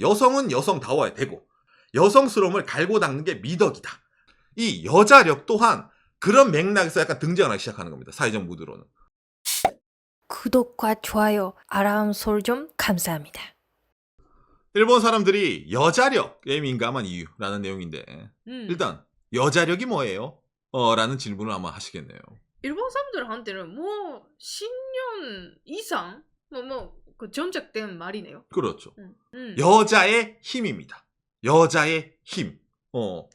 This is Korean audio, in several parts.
여성은 여성다워야 되고 여성스러움을 갈고 닦는 게 미덕이다. 이 여자력 또한 그런 맥락에서 약간 등장하기 시작하는 겁니다. 사회적 무드로는. 구독과 좋아요, 알람 설정 감사합니다. 일본 사람들이 여자력에 민감한 이유라는 내용인데 음. 일단 여자력이 뭐예요? 어, 라는 질문을 아마 하시겠네요. 일본 사람들한테는 뭐 10년 이상 뭐 뭐 그 정착된 말이네요. 그렇죠. 음. 음. 여자의 힘입니다. 여자의 힘. 어.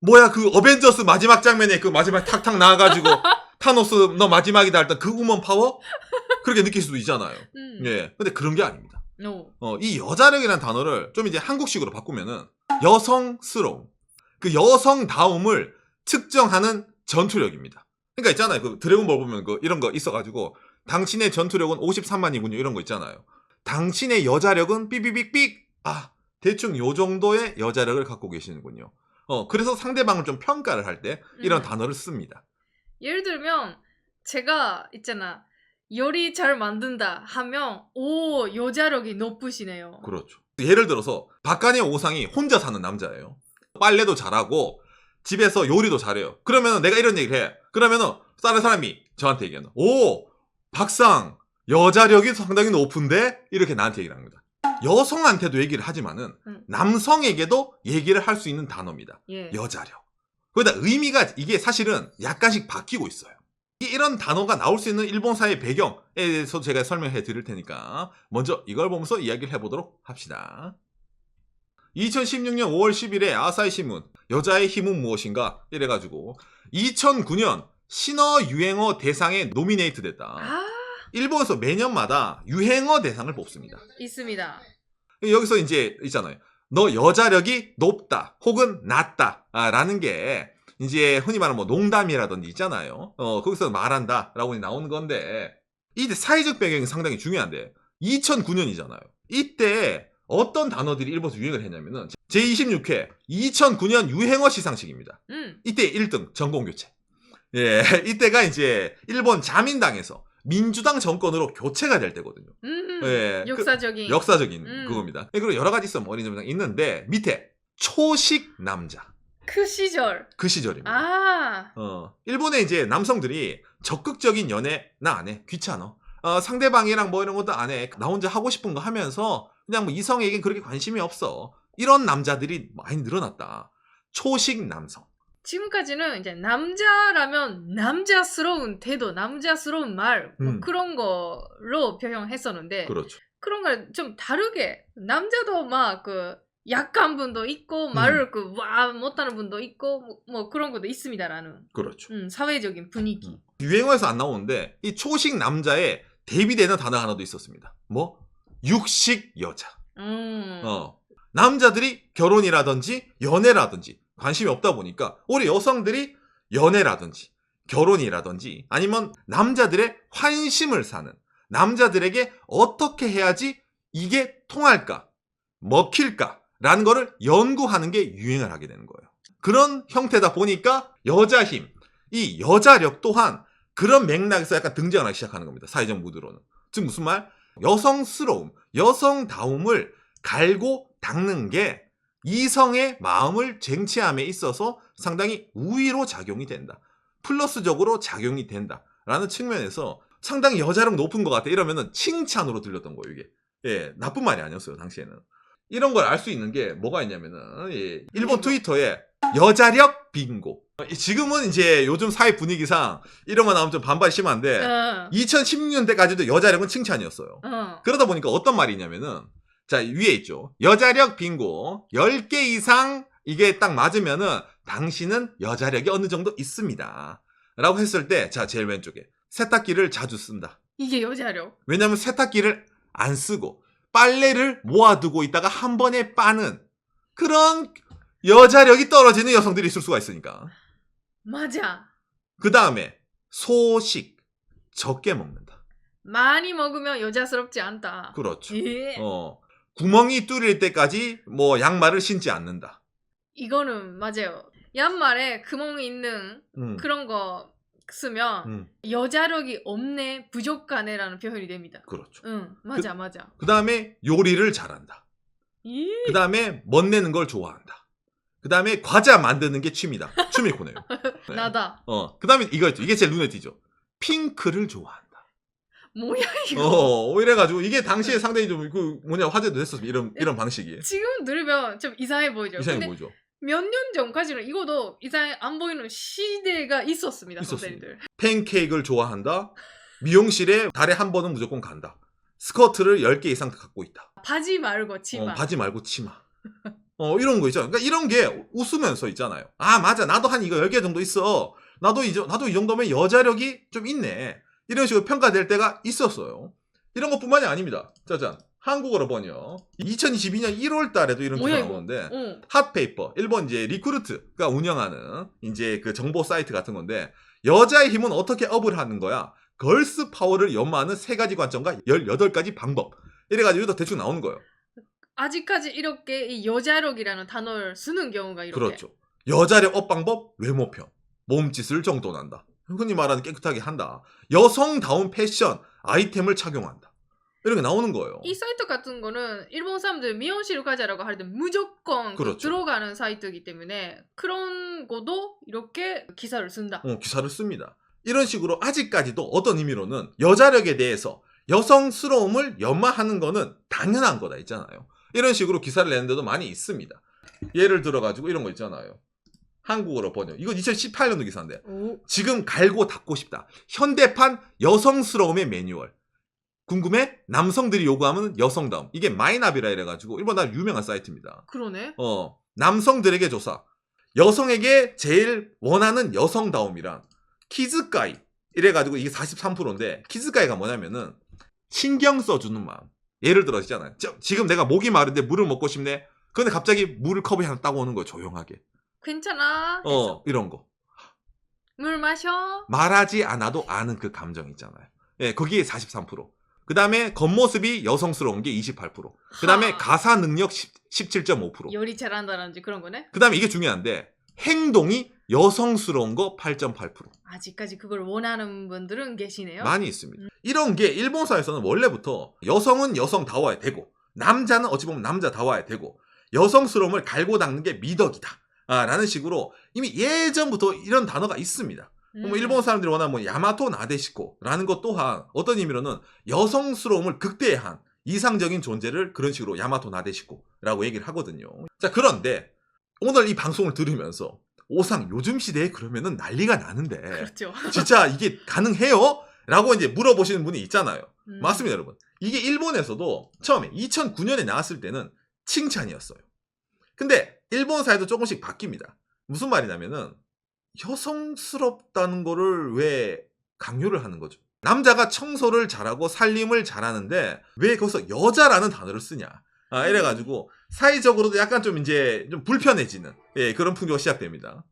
뭐야 그 어벤져스 마지막 장면에 그 마지막 탁탁 나와가지고 타노스 너 마지막이다 할때그 우먼 파워? 그렇게 느낄 수도 있잖아요. 음. 예. 근데 그런 게 아닙니다. 오. 어, 이 여자력이라는 단어를 좀 이제 한국식으로 바꾸면은 여성스러움. 그 여성다움을 측정하는 전투력입니다. 그러니까 있잖아요. 그 드래곤볼 보면 그 이런 거 있어가지고 당신의 전투력은 53만이군요. 이런 거 있잖아요. 당신의 여자력은 삐삐삐삐. 아, 대충 요 정도의 여자력을 갖고 계시는군요. 어, 그래서 상대방을 좀 평가를 할 때 이런 음. 단어를 씁니다. 예를 들면 제가 있잖아 요리 잘 만든다 하면 오 여자력이 높으시네요. 그렇죠. 예를 들어서 박간의 오상이 혼자 사는 남자예요. 빨래도 잘하고 집에서 요리도 잘해요. 그러면 내가 이런 얘기를 해. 그러면은 다른 사람이 저한테 얘기하는 오 박상 여자력이 상당히 높은데 이렇게 나한테 얘기를 합니다. 여성한테도 얘기를 하지만은 음. 남성에게도 얘기를 할 수 있는 단어입니다. 예. 여자력. 거기다 의미가 이게 사실은 약간씩 바뀌고 있어요. 이- 이런 단어가 나올 수 있는 일본 사회 배경에 대해서 제가 설명해 드릴 테니까 먼저 이걸 보면서 이야기를 해보도록 합시다. 2016년 5월 10일에 아사히 신문 여자의 힘은 무엇인가 이래가지고 2009년 신어 유행어 대상에 노미네이트 됐다. 아 일본에서 매년마다 유행어 대상을 뽑습니다. 있습니다. 여기서 이제 있잖아요. 너 여자력이 높다 혹은 낮다 아, 라는 게 이제 흔히 말하는 뭐 농담이라든지 있잖아요. 어, 거기서 말한다 라고 나오는 건데 이 사회적 배경이 상당히 중요한데 2009년이잖아요. 이때 어떤 단어들이 일본에서 유행을 했냐면은 제26회 2009년 유행어 시상식입니다. 음. 이때 1등 전공교체. 예, 이때가 이제 일본 자민당에서 민주당 정권으로 교체가 될 때거든요. 음. 예, 그- 역사적인. 역사적인 음. 그겁니다. 그리고 여러 가지 있어 어린이집당 있는데 밑에 초식 남자 그 시절. 그 시절입니다. 아. 어, 일본의 이제 남성들이 적극적인 연애 나 안 해. 귀찮아. 어, 상대방이랑 뭐 이런 것도 안 해. 나 혼자 하고 싶은 거 하면서 그냥 뭐 이성에겐 그렇게 관심이 없어. 이런 남자들이 많이 늘어났다. 초식 남성. 지금까지는 이제 남자라면 남자스러운 태도, 남자스러운 말, 뭐 음. 그런 거로 표현했었는데 그렇죠. 그런 걸 좀 다르게 남자도 막 그 약한 분도 있고 음. 말을 그와 못하는 분도 있고 뭐, 뭐 그런 것도 있습니다라는 그렇죠. 음, 사회적인 분위기. 음. 유행어에서 안 나오는데 이 초식 남자에 대비되는 단어 하나도 있었습니다. 뭐? 육식 여자. 음. 어. 남자들이 결혼이라든지 연애라든지 관심이 없다 보니까 우리 여성들이 연애라든지 결혼이라든지 아니면 남자들의 환심을 사는 남자들에게 어떻게 해야지 이게 통할까 먹힐까 라는 거를 연구하는 게 유행을 하게 되는 거예요. 그런 형태다 보니까 여자 힘, 이 여자력 또한 그런 맥락에서 약간 등장하기 시작하는 겁니다. 사회적 무드로는. 즉 무슨 말? 여성스러움, 여성다움을 갈고 닦는 게 이성의 마음을 쟁취함에 있어서 상당히 우위로 작용이 된다. 플러스적으로 작용이 된다. 라는 측면에서 상당히 여자력 높은 것 같아. 이러면은 칭찬으로 들렸던 거예요, 이게. 예, 나쁜 말이 아니었어요, 당시에는. 이런 걸 알 수 있는 게 뭐가 있냐면은, 예, 일본 트위터에 여자력 빙고. 지금은 이제 요즘 사회 분위기상 이런 거 나오면 좀 반발이 심한데, 어. 2016년대까지도 여자력은 칭찬이었어요. 어. 그러다 보니까 어떤 말이 있냐면은 자 위에 있죠. 여자력 빙고. 10개 이상 이게 딱 맞으면은 당신은 여자력이 어느 정도 있습니다. 라고 했을 때 자 제일 왼쪽에 세탁기를 자주 쓴다. 이게 여자력. 왜냐면 세탁기를 안 쓰고 빨래를 모아두고 있다가 한 번에 빠는 그런 여자력이 떨어지는 여성들이 있을 수가 있으니까. 맞아. 그 다음에 소식. 적게 먹는다. 많이 먹으면 여자스럽지 않다. 그렇죠. 예. 어, 구멍이 뚫릴 때까지 뭐 양말을 신지 않는다. 이거는 맞아요. 양말에 구멍이 있는 음, 그런 거 쓰면 음, 여자력이 없네, 부족하네라는 표현이 됩니다. 그렇죠. 응, 맞아, 맞아. 그 다음에 요리를 잘한다. 이그 다음에 멋내는 걸 좋아한다. 그 다음에 과자 만드는 게 취미다. 취미 코네요. 네. 나다. 어, 그 다음에 이거 있죠. 이게 제일 눈에 띄죠. 핑크를 좋아한다. 뭐야 이거? 어, 이래가지고 이게 당시에 상당히 좀 그 뭐냐 화제도 됐었어. 이런 이런 방식이 지금 들으면 좀 이상해 보이죠. 이상해 보이죠. 몇 년 전까지는 이거도 이상해 안 보이는 시대가 있었습니다, 있었습니다. 선생님들. 팬케이크를 좋아한다. 미용실에 달에 한 번은 무조건 간다. 스커트를 10개 이상 갖고 있다. 바지 말고 치마. 어, 바지 말고 치마. 어, 이런 거 있잖아. 그러니까 이런 게 웃으면서 있잖아요. 아, 맞아. 나도 한 이거 10개 정도 있어. 나도 이, 정- 나도 이 정도면 여자력이 좀 있네. 이런 식으로 평가될 때가 있었어요. 이런 것뿐만이 아닙니다. 짜잔. 한국어로 번역. 2022년 1월 달에도 이런 이거? 나오는데 어. 핫페이퍼 일본 이제 리크루트가 운영하는 이제 그 정보 사이트 같은 건데 여자의 힘은 어떻게 업을 하는 거야 걸스 파워를 연마하는 세 가지 관점과 18가지 방법 이래가지고 여기다 대충 나오는 거예요 아직까지 이렇게 이 여자력이라는 단어를 쓰는 경우가 이렇게. 그렇죠 여자력 업 방법 외모편 몸짓을 정돈한다 흔히 말하는 깨끗하게 한다 여성다운 패션 아이템을 착용한다 이런 게 나오는 거예요 이 사이트 같은 거는 일본 사람들 미용실 가자라고 할 때 무조건 그 그렇죠. 들어가는 사이트이기 때문에 그런 거도 이렇게 기사를 쓴다. 어, 기사를 씁니다. 이런 식으로 아직까지도 어떤 의미로는 여자력에 대해서 여성스러움을 연마하는 거는 당연한 거다 있잖아요. 이런 식으로 기사를 내는 데도 많이 있습니다. 예를 들어가지고 이런 거 있잖아요. 한국어로 번역. 이거 2018년도 기사인데. 오. 지금 갈고 닦고 싶다. 현대판 여성스러움의 매뉴얼. 궁금해? 남성들이 요구하면 여성다움. 이게 마이나비라 이래가지고 일본 나라 유명한 사이트입니다. 그러네. 어, 남성들에게 조사. 여성에게 제일 원하는 여성다움이란 키즈가이. 이래가지고 이게 43%인데 키즈가이가 뭐냐면은 신경 써주는 마음. 예를 들어 있잖아요. 저- 지금 내가 목이 마른데 물을 먹고 싶네. 근데 갑자기 물을 컵에 하나 따고 오는 거예요. 조용하게. 괜찮아. 어, 이런 거. 물 마셔. 말하지 않아도 아는 그 감정 있잖아요. 예, 거기에 43%. 그 다음에 겉모습이 여성스러운 게 28%. 그 다음에 하. 가사 능력 17.5%. 요리 잘한다든지 그런 거네. 그 다음에 이게 중요한데 행동이 여성스러운 거 8.8% 아직까지 그걸 원하는 분들은 계시네요. 많이 있습니다. 음. 이런 게 일본사에서는 원래부터 여성은 여성다워야 되고 남자는 어찌 보면 남자다워야 되고 여성스러움을 갈고 닦는 게 미덕이다. 아, 라는 식으로 이미 예전부터 이런 단어가 있습니다. 음. 뭐 일본 사람들이 원하는 뭐 야마토 나데시코라는 것 또한 어떤 의미로는 여성스러움을 극대화한 이상적인 존재를 그런 식으로 야마토 나데시코라고 얘기를 하거든요. 자 그런데 오늘 이 방송을 들으면서 오상 요즘 시대에 그러면은 난리가 나는데 그렇죠. 진짜 이게 가능해요? 라고 이제 물어보시는 분이 있잖아요. 음. 맞습니다, 여러분. 이게 일본에서도 처음에 2009년에 나왔을 때는 칭찬이었어요. 근데 일본 사회도 조금씩 바뀝니다. 무슨 말이냐면은 여성스럽다는 거를 왜 강요를 하는 거죠? 남자가 청소를 잘하고 살림을 잘하는데 왜 거기서 여자라는 단어를 쓰냐? 아, 이래가지고 사회적으로도 약간 좀 이제 좀 불편해지는 예, 그런 풍조가 시작됩니다.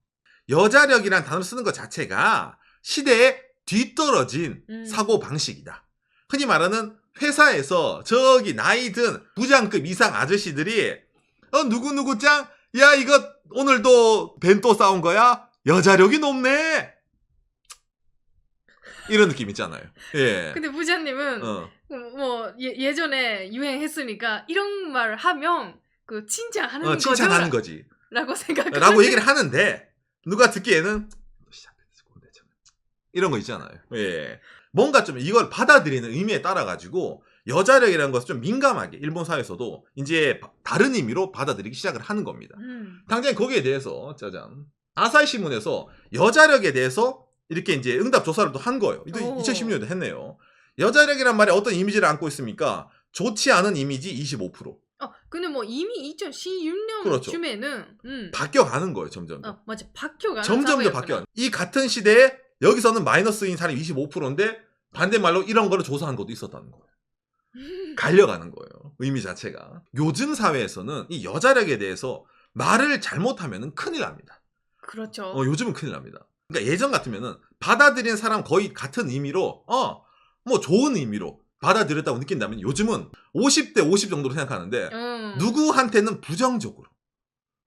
여자력이란 단어를 쓰는 것 자체가 시대에 뒤떨어진 음. 사고 방식이다. 흔히 말하는 회사에서 저기 나이 든 부장급 이상 아저씨들이 어 누구누구 짱? 야 이거 오늘도 벤또 싸운 거야? 여자력이 높네. 이런 느낌 있잖아요. 예. 근데 부자님은 어. 뭐 예, 전에 유행했으니까 이런 말 하면 그 칭찬하는 어, 칭찬하는 거죠? 거지. 라고 생각. 라고 얘기를 하는데 누가 듣기에는 이런 거 있잖아요. 예. 뭔가 좀 이걸 받아들이는 의미에 따라 가지고 여자력이라는 것을 좀 민감하게 일본 사회에서도 이제 바- 다른 의미로 받아들이기 시작을 하는 겁니다. 음. 당장 거기에 대해서 짜잔 아사히 신문에서 여자력에 대해서 이렇게 이제 응답 조사를 또 한 거예요. 이도 오. 2016년에 했네요. 여자력이란 말에 어떤 이미지를 안고 있습니까? 좋지 않은 이미지 25%. 어 근데 뭐 이미 2016년 그렇죠. 쯤에는 음. 바뀌어가는 거예요, 점점. 더. 어 맞아 바뀌어가는 점점 더. 바뀌어. 이 같은 시대에 여기서는 마이너스인 사람이 25%인데 반대말로 이런 거를 조사한 것도 있었다는 거예요. 갈려가는 거예요. 의미 자체가. 요즘 사회에서는 이 여자력에 대해서 말을 잘못하면 큰일 납니다. 그렇죠. 어, 요즘은 큰일 납니다. 그러니까 예전 같으면은 받아들인 사람 거의 같은 의미로, 어, 뭐 좋은 의미로 받아들였다고 느낀다면 요즘은 50대 50 정도로 생각하는데 음. 누구한테는 부정적으로.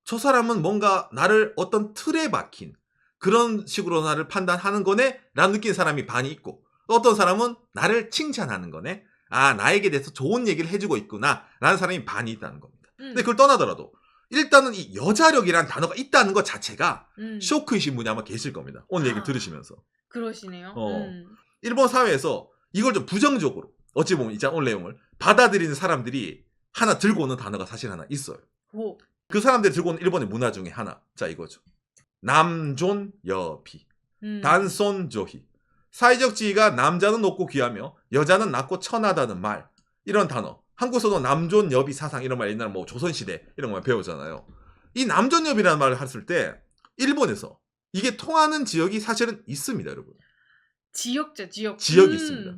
저 사람은 뭔가 나를 어떤 틀에 박힌 그런 식으로 나를 판단하는 거네? 라는 느낀 사람이 반이 있고 또 어떤 사람은 나를 칭찬하는 거네? 아, 나에게 대해서 좋은 얘기를 해주고 있구나. 라는 사람이 반이 있다는 겁니다. 음. 근데 그걸 떠나더라도 일단은 이 여자력이라는 단어가 있다는 것 자체가 음. 쇼크이신 분이 아마 계실 겁니다. 오늘 얘기 아. 들으시면서. 그러시네요. 어. 음. 일본 사회에서 이걸 좀 부정적으로 어찌 보면 이제 오늘 내용을 받아들이는 사람들이 하나 들고 오는 단어가 사실 하나 있어요. 오. 그 사람들이 들고 오는 일본의 문화 중에 하나. 자, 이거죠. 남존 여비. 음. 단손 조희. 사회적 지위가 남자는 높고 귀하며 여자는 낮고 천하다는 말. 이런 단어. 한국에서도 남존 여비 사상 이런 말 옛날 뭐 조선시대 이런 거 배우잖아요. 이 남존 여비라는 말을 했을 때 일본에서 이게 통하는 지역이 사실은 있습니다, 여러분. 지역죠, 지역. 지역이 음. 있습니다.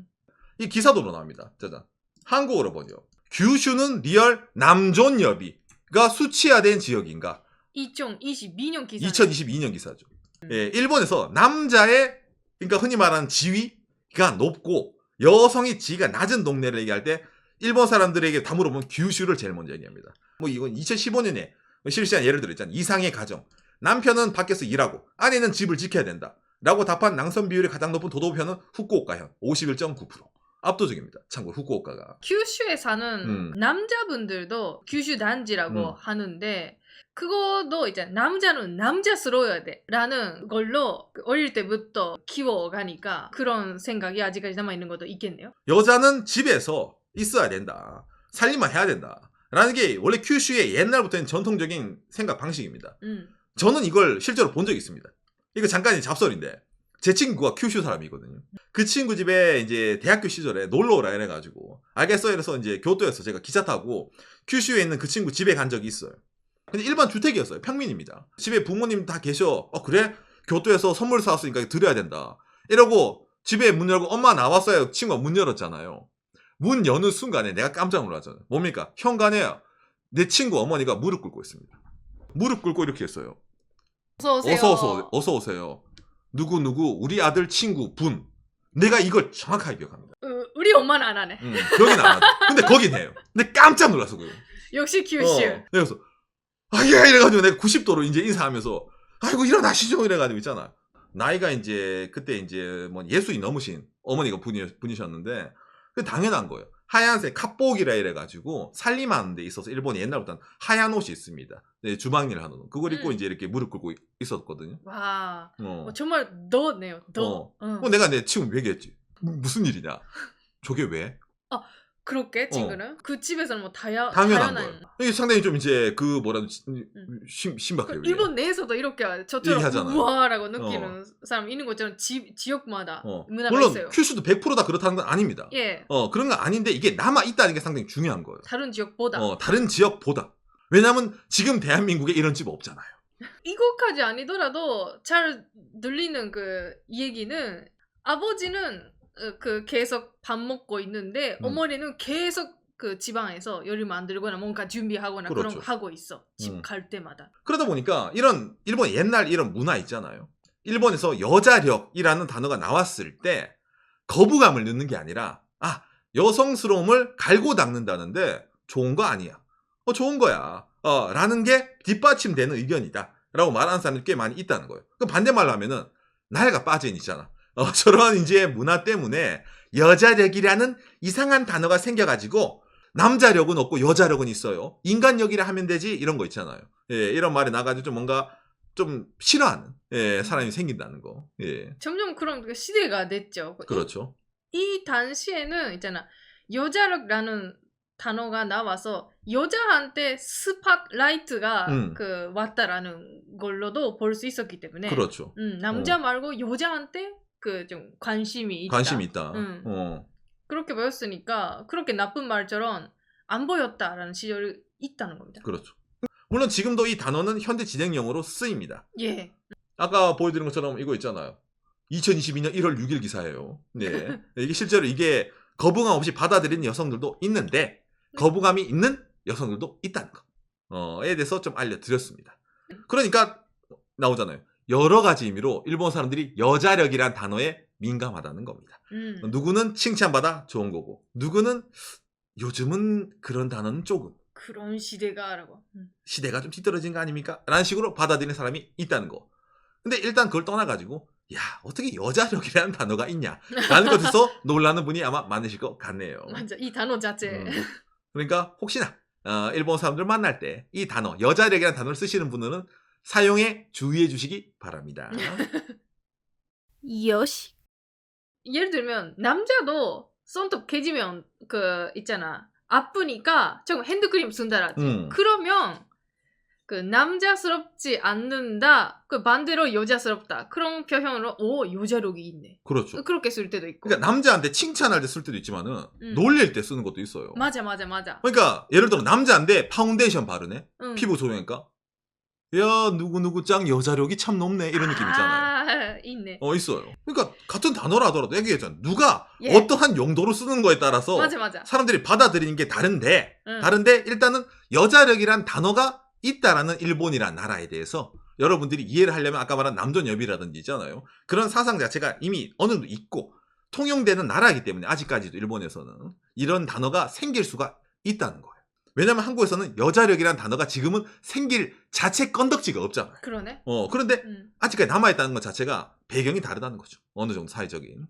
이 기사도로 나옵니다. 짜잔. 한국어로 번역. 규슈는 리얼 남존 여비가 수치화된 지역인가? 2022년 기사. 2022년 기사죠. 음. 예, 일본에서 남자의 그러니까 흔히 말하는 지위가 높고 여성의 지위가 낮은 동네를 얘기할 때 일본 사람들에게 다 물어보면 규슈를 제일 먼저 얘기합니다. 뭐 이건 2015년에 실시한 예를 들어 있잖아요. 이상의 가정. 남편은 밖에서 일하고 아내는 집을 지켜야 된다. 라고 답한 낭선 비율이 가장 높은 도도표는 후쿠오카현 51.9%. 압도적입니다. 참고로 후쿠오카가. 규슈에 사는 음. 남자분들도 규슈 단지라고 음. 하는데 그것도 이제 남자는 남자스러워야 돼라는 걸로 그 어릴 때부터 키워가니까 그런 생각이 아직까지 남아 있는 것도 있겠네요. 여자는 집에서 있어야 된다. 살림만 해야 된다. 라는 게 원래 큐슈의 옛날부터는 전통적인 생각 방식입니다. 음. 저는 이걸 실제로 본 적이 있습니다. 이거 잠깐 잡설인데 제 친구가 큐슈 사람이거든요. 그 친구 집에 이제 대학교 시절에 놀러 오라 이래가지고 알겠어 이래서 이제 교토에서 제가 기차 타고 큐슈에 있는 그 친구 집에 간 적이 있어요. 근데 일반 주택이었어요. 평민입니다. 집에 부모님 다 계셔. 어 그래? 교토에서 선물 사왔으니까 드려야 된다. 이러고 집에 문 열고 엄마 나왔어요. 친구가 문 열었잖아요. 문 여는 순간에 내가 깜짝 놀랐잖아요. 뭡니까? 현관에 내 친구 어머니가 무릎 꿇고 있습니다. 무릎 꿇고 이렇게 했어요. 어서 오세요. 어서 어서 어서 오세요. 누구 누구 우리 아들 친구 분. 내가 이걸 정확하게 기억합니다. 어, 우리 엄마는 안 하네. 음, 여긴 안 하죠. 근데 거긴 해요. 근데 깜짝 놀랐어 그거. 역시 규슈. 어, 그래서 아예 이래가지고 내가 90도로 이제 인사하면서 아이고 일어나시죠 이래가지고 있잖아. 나이가 이제 그때 이제 뭐 예수이 넘으신 어머니가 분이, 분이셨는데 그 당연한 거예요. 하얀색 갑복이라 이래가지고 살림하는 데 있어서 일본이 옛날부터 하얀 옷이 있습니다. 네, 주방일 하는 옷. 그걸 입고 음. 이제 이렇게 무릎 꿇고 있었거든요. 와, 어. 어, 정말 너네요. 너. 어. 어. 뭐 내가 내 친구 얘기했지. 무슨 일이냐? 저게 왜? 그렇게 친구는 그 집에서는 뭐 다야, 어. 당연한 다양한 거예요. 이게 상당히 좀 이제 그 뭐라도 시- 음. 심, 신박해요. 그 이게. 일본 내에서도 이렇게 저처럼 얘기하잖아요. 우와라고 느끼는 사람 있는 것처럼 지, 지역마다 어. 문화가 물론 있어요. 큐슈도 100%다 그렇다는 건 아닙니다. 예, 어 그런 건 아닌데 이게 남아 있다는 게 상당히 중요한 거예요. 다른 지역보다 어 다른 지역보다. 왜냐하면 지금 대한민국에 이런 집 없잖아요. 이것까지 아니더라도 잘 들리는 그 얘기는 아버지는 어, 그 계속 밥 먹고 있는데 음. 어머니는 계속 그 지방에서 요리 만들거나 뭔가 준비하거나 그런 그렇죠. 거 하고 있어 집 음. 갈 때마다 그러다 보니까 이런 일본 옛날 이런 문화 있잖아요. 일본에서 여자력이라는 단어가 나왔을 때 거부감을 넣는 게 아니라 아 여성스러움을 갈고 닦는다는데 좋은 거 아니야. 어 좋은 거야. 어 라는 게 뒷받침되는 의견이다. 라고 말하는 사람들이 꽤 많이 있다는 거예요. 그 반대말로 하면은 나이가 빠진 있잖아. 어, 저런 이제 문화 때문에 여자력이라는 이상한 단어가 생겨가지고 남자력은 없고 여자력은 있어요. 인간력이라 하면 되지 이런 거 있잖아요. 예, 이런 말이 나가지고 좀 뭔가 좀 싫어하는 예, 사람이 생긴다는 거. 예, 점점 그런 그 시대가 됐죠 그렇죠. 이, 이 당시에는 있잖아 여자력이라는 단어가 나와서 여자한테 스팟라이트가 음. 그 왔다라는 걸로도 볼 수 있었기 때문에 그렇죠. 음, 남자 말고 여자한테 그 좀 관심이 있다. 관심이 있다. 음. 어, 그렇게 보였으니까 그렇게 나쁜 말처럼 안 보였다라는 시절이 있다는 겁니다. 그렇죠. 물론 지금도 이 단어는 현대 진행형으로 쓰입니다. 예. 아까 보여드린 것처럼 이거 있잖아요. 2022년 1월 6일 기사예요. 네. 이게 실제로 이게 거부감 없이 받아들이는 여성들도 있는데 거부감이 있는 여성들도 있다는 거. 어,에 대해서 좀 알려드렸습니다. 그러니까 나오잖아요. 여러 가지 의미로 일본 사람들이 여자력이란 단어에 민감하다는 겁니다. 음. 누구는 칭찬받아 좋은 거고, 누구는 요즘은 그런 단어는 조금 그런 시대가라고. 음. 시대가 좀 뒤떨어진 거 아닙니까? 라는 식으로 받아들이는 사람이 있다는 거. 근데 일단 그걸 떠나가지고, 야, 어떻게 여자력이라는 단어가 있냐? 라는 것에서 놀라는 분이 아마 많으실 것 같네요. 맞아. 이 단어 자체. 음. 그러니까 혹시나 어, 일본 사람들 만날 때 이 단어 여자력이라는 단어를 쓰시는 분들은 사용에 주의해 주시기 바랍니다. 요시. 예를 들면 남자도 손톱 깨지면 그 있잖아 아프니까 조금 핸드크림 쓴다라지 음. 그러면 그 남자스럽지 않는다 그 반대로 여자스럽다 그런 표현으로 오 여자력이 있네 그렇죠. 그렇게 쓸 때도 있고 그러니까 남자한테 칭찬할 때 쓸 때도 있지만은 음. 놀릴 때 쓰는 것도 있어요. 맞아 맞아 맞아 그러니까 예를 들어 남자인데 파운데이션 바르네. 응. 피부 좋으니까 야 누구 누구 짱 여자력이 참 높네 이런 느낌 있잖아요. 아, 있네 어 있어요. 그러니까 같은 단어라 하더라도 얘기했잖아. 누가 예. 어떠한 용도로 쓰는 거에 따라서 맞아 맞아 사람들이 받아들이는 게 다른데 응. 다른데 일단은 여자력이란 단어가 있다라는 일본이란 나라에 대해서 여러분들이 이해를 하려면 아까 말한 남존여비라든지 있잖아요. 그런 사상 자체가 이미 어느 정도 있고 통용되는 나라이기 때문에 아직까지도 일본에서는 이런 단어가 생길 수가 있다는 거예요. 왜냐하면 한국에서는 여자력이란 단어가 지금은 생길 자체 건덕지가 없잖아요. 그러네 어 그런데 음. 아직까지 남아있다는 것 자체가 배경이 다르다는 거죠. 어느 정도 사회적인.